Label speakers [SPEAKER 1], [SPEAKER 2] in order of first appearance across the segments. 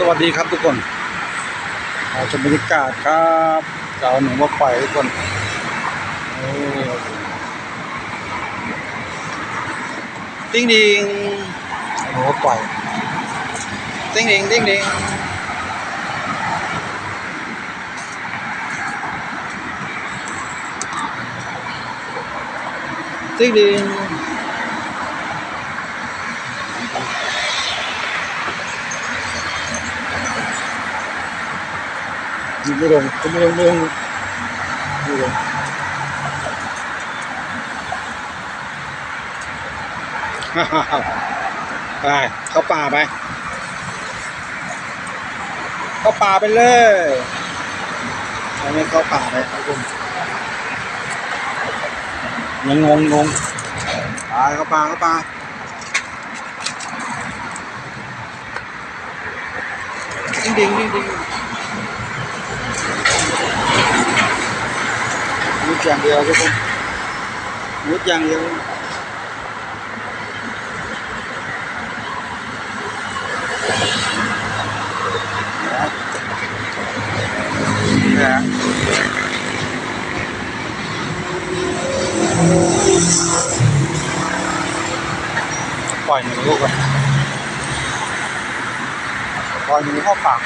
[SPEAKER 1] สวัสดีครับทุกคนมาชมบรรยากาศครับจะเอาหนูมาปล่อยทุกคนโอ้ติ้งดิงหนูมาปล่อยติ้งดิงติ้งดิงติ้งดิง ยิงไม่ลงยิงไม่ลงไม่ลงไม่ลงฮ่าไปเข้าป่าไป เข้าป่าไปเลยไปไม่เข้าป่าไปครับผมยังงงงงไปเข้าป่าเข้าป่าดิ้งดิ้งดิ้งดิ้ง มุดอย่างเดียวทุกคนมุดอย่างเดียวเนี่ยปล่อยหนูลูกก่อนปล่อยหนูเข้าปาก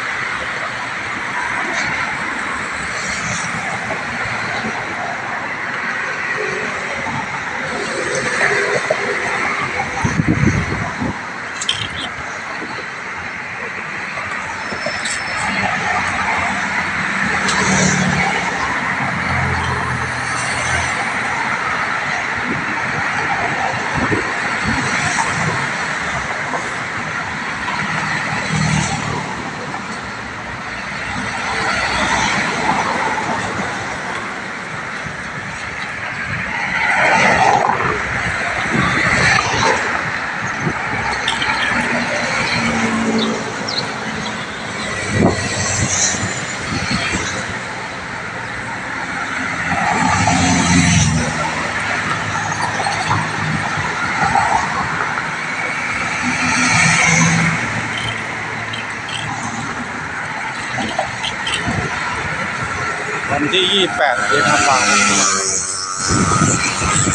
[SPEAKER 1] วันที่ 28เดือนธันวาคม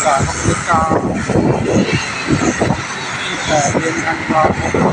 [SPEAKER 1] กาลพฤศจิกา28เดือนธันวาคม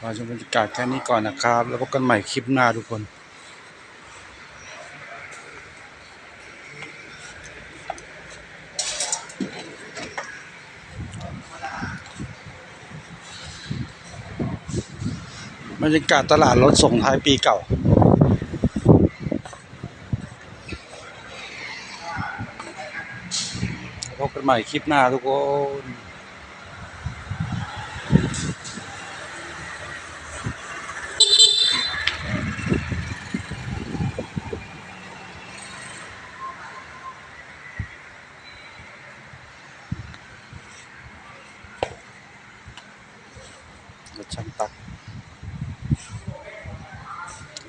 [SPEAKER 1] เราจะบรรยากาศแค่นี้ก่อนนะครับ แล้วพบกันใหม่คลิปหน้าทุกคนบรรยากาศตลาดรถส่งท้ายปีเก่าพบกันใหม่คลิปหน้าทุกคน ช่างตัก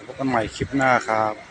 [SPEAKER 1] พบกันใหม่คลิปหน้าครับ